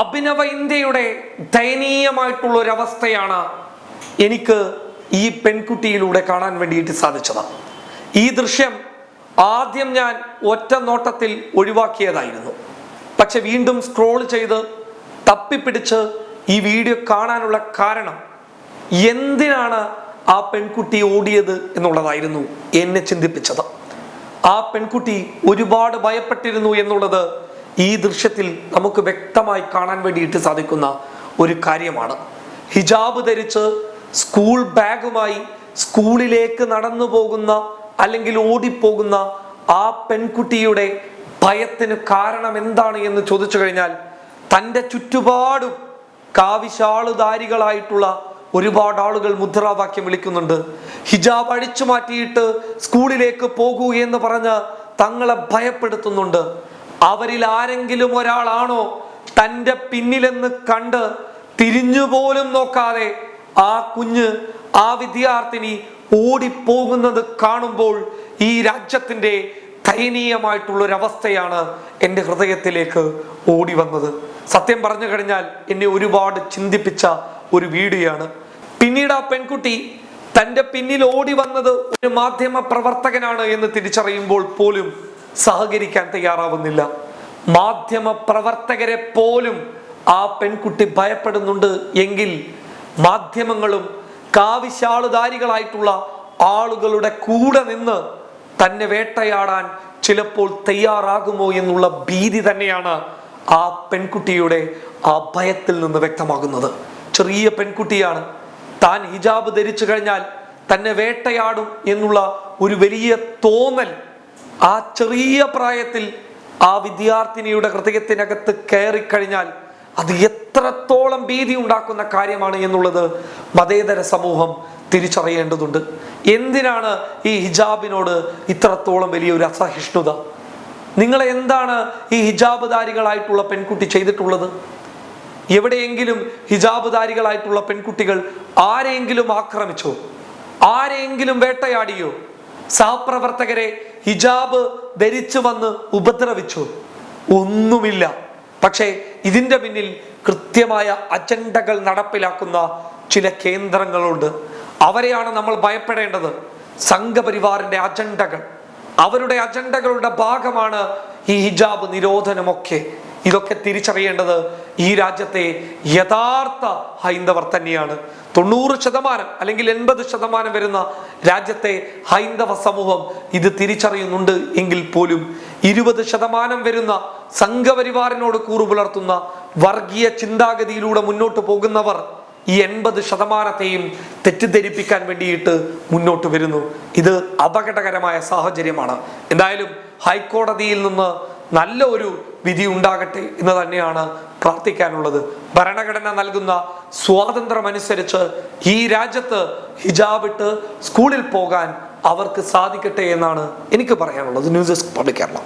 അഭിനവ ഇന്ത്യയുടെ ദയനീയമായിട്ടുള്ള അവസ്ഥയാണ് എനിക്ക് ഈ പെൺകുട്ടിയിലൂടെ കാണാൻ വേണ്ടിയിട്ട് സാധിച്ചത്. ഈ ദൃശ്യം ആദ്യം ഞാൻ ഒറ്റ നോട്ടത്തിൽ ഒഴിവാക്കിയതായിരുന്നു. പക്ഷെ വീണ്ടും സ്ക്രോൾ ചെയ്ത് തപ്പിപ്പിടിച്ച് ഈ വീഡിയോ കാണാനുള്ള കാരണം എന്തിനാണ് ആ പെൺകുട്ടി ഓടിയത് എന്നുള്ളതായിരുന്നു എന്നെ ചിന്തിപ്പിച്ചത്. ആ പെൺകുട്ടി ഒരുപാട് ഭയപ്പെട്ടിരുന്നു എന്നുള്ളത് ഈ ദൃശ്യത്തിൽ നമുക്ക് വ്യക്തമായി കാണാൻ വേണ്ടിയിട്ട് സാധിക്കുന്ന ഒരു കാര്യമാണ്. ഹിജാബ് ധരിച്ച് സ്കൂൾ ബാഗുമായി സ്കൂളിലേക്ക് നടന്നു പോകുന്ന അല്ലെങ്കിൽ ഓടിപ്പോകുന്ന ആ പെൺകുട്ടിയുടെ ഭയത്തിന് കാരണം എന്താണ് എന്ന് ചോദിച്ചു കഴിഞ്ഞാൽ തന്റെ ചുറ്റുപാടും കാവിശാളുധാരികളായിട്ടുള്ള ഒരുപാട് ആളുകൾ മുദ്രാവാക്യം വിളിക്കുന്നുണ്ട്. ഹിജാബ് അഴിച്ചു മാറ്റിയിട്ട് സ്കൂളിലേക്ക് പോകൂ എന്ന് പറഞ്ഞ് തങ്ങളെ ഭയപ്പെടുത്തുന്നുണ്ട്. അവരിൽ ആരെങ്കിലും ഒരാളാണോ തന്റെ പിന്നിലെന്ന് കണ്ട് തിരിഞ്ഞുപോലും നോക്കാതെ ആ കുഞ്ഞ് ആ വിദ്യാർത്ഥിനി ഓടിപ്പോകുന്നത് കാണുമ്പോൾ ഈ രാജ്യത്തിന്റെ ദയനീയമായിട്ടുള്ള ഒരു അവസ്ഥയാണ് എന്റെ ഹൃദയത്തിലേക്ക് ഓടി വന്നത് സത്യം പറഞ്ഞു കഴിഞ്ഞാൽ എന്നെ ഒരുപാട് ചിന്തിപ്പിച്ച ഒരു വീഡിയോയാണ്. പിന്നീട് ആ പെൺകുട്ടി തന്റെ പിന്നിൽ ഓടി വന്നത് ഒരു മാധ്യമ പ്രവർത്തകനാണ് എന്ന് തിരിച്ചറിയുമ്പോൾ പോലും സഹകരിക്കാൻ തയ്യാറാവുന്നില്ല. മാധ്യമ പ്രവർത്തകരെ പോലും ആ പെൺകുട്ടി ഭയപ്പെടുന്നുണ്ട് എങ്കിൽ മാധ്യമങ്ങളും കാവിശാളുധാരികളായിട്ടുള്ള ആളുകളുടെ കൂടെ നിന്ന് തന്നെ വേട്ടയാടാൻ ചിലപ്പോൾ തയ്യാറാകുമോ എന്നുള്ള ഭീതി തന്നെയാണ് ആ പെൺകുട്ടിയുടെ ആ ഭയത്തിൽ നിന്ന് വ്യക്തമാകുന്നത്. ചെറിയ പെൺകുട്ടിയാണ്. താൻ ഹിജാബ് ധരിച്ചു കഴിഞ്ഞാൽ തന്നെ വേട്ടയാടും എന്നുള്ള ഒരു വലിയ തോന്നൽ ആ ചെറിയ പ്രായത്തിൽ ആ വിദ്യാർത്ഥിനിയുടെ ഹൃദയത്തിനകത്ത് കയറിക്കഴിഞ്ഞാൽ അത് എത്രത്തോളം ഭീതി ഉണ്ടാക്കുന്ന കാര്യമാണ് എന്നുള്ളത് മതേതര സമൂഹം തിരിച്ചറിയേണ്ടതുണ്ട്. എന്തിനാണ് ഈ ഹിജാബിനോട് ഇത്രത്തോളം വലിയൊരു അസഹിഷ്ണുത? നിങ്ങൾ എന്താണ് ഈ ഹിജാബ് ധാരികളായിട്ടുള്ള പെൺകുട്ടി ചെയ്തിട്ടുള്ളത്? എവിടെയെങ്കിലും ഹിജാബ് ധാരികളായിട്ടുള്ള പെൺകുട്ടികൾ ആരെയെങ്കിലും ആക്രമിച്ചോ? ആരെയെങ്കിലും വേട്ടയാടിയോ? സഹപ്രവർത്തകരെ ഹിജാബ് ധരിച്ചു വന്ന് ഉപദ്രവിച്ചു. ഒന്നുമില്ല. പക്ഷേ ഇതിന്റെ പിന്നിൽ കൃത്യമായ അജണ്ടകൾ നടപ്പിലാക്കുന്ന ചില കേന്ദ്രങ്ങളുണ്ട്. അവരെയാണ് നമ്മൾ ഭയപ്പെടേണ്ടത്. സംഘപരിവാറിന്റെ അജണ്ടകൾ. അവരുടെ അജണ്ടകളുടെ ഭാഗമാണ് ഈ ഹിജാബ് നിരോധനമൊക്കെ. ഇതൊക്കെ തിരിച്ചറിയേണ്ടത് ഈ രാജ്യത്തെ യഥാർത്ഥ ഹൈന്ദവർ തന്നെയാണ്. തൊണ്ണൂറ് ശതമാനം അല്ലെങ്കിൽ എൺപത് ശതമാനം വരുന്ന രാജ്യത്തെ ഹൈന്ദവ സമൂഹം ഇത് തിരിച്ചറിയുന്നുണ്ട് എങ്കിൽ പോലും ഇരുപത് ശതമാനം വരുന്ന സംഘപരിവാറിനോട് കൂറു പുലർത്തുന്ന വർഗീയ ചിന്താഗതിയിലൂടെ മുന്നോട്ട് പോകുന്നവർ ഈ എൺപത് ശതമാനത്തെയും തെറ്റിദ്ധരിപ്പിക്കാൻ വേണ്ടിയിട്ട് മുന്നോട്ട് വരുന്നു. ഇത് അപകടകരമായ സാഹചര്യമാണ്. എന്തായാലും ഹൈക്കോടതിയിൽ നിന്ന് നല്ല ഒരു വിധി ഉണ്ടാകട്ടെ എന്ന് തന്നെയാണ് പ്രാർത്ഥിക്കാനുള്ളത്. ഭരണഘടന നൽകുന്ന സ്വാതന്ത്ര്യമനുസരിച്ച് ഈ രാജ്യത്ത് ഹിജാബിട്ട് സ്കൂളിൽ പോകാൻ അവർക്ക് സാധിക്കട്ടെ എന്നാണ് എനിക്ക് പറയാനുള്ളത്. News desk public Kerala.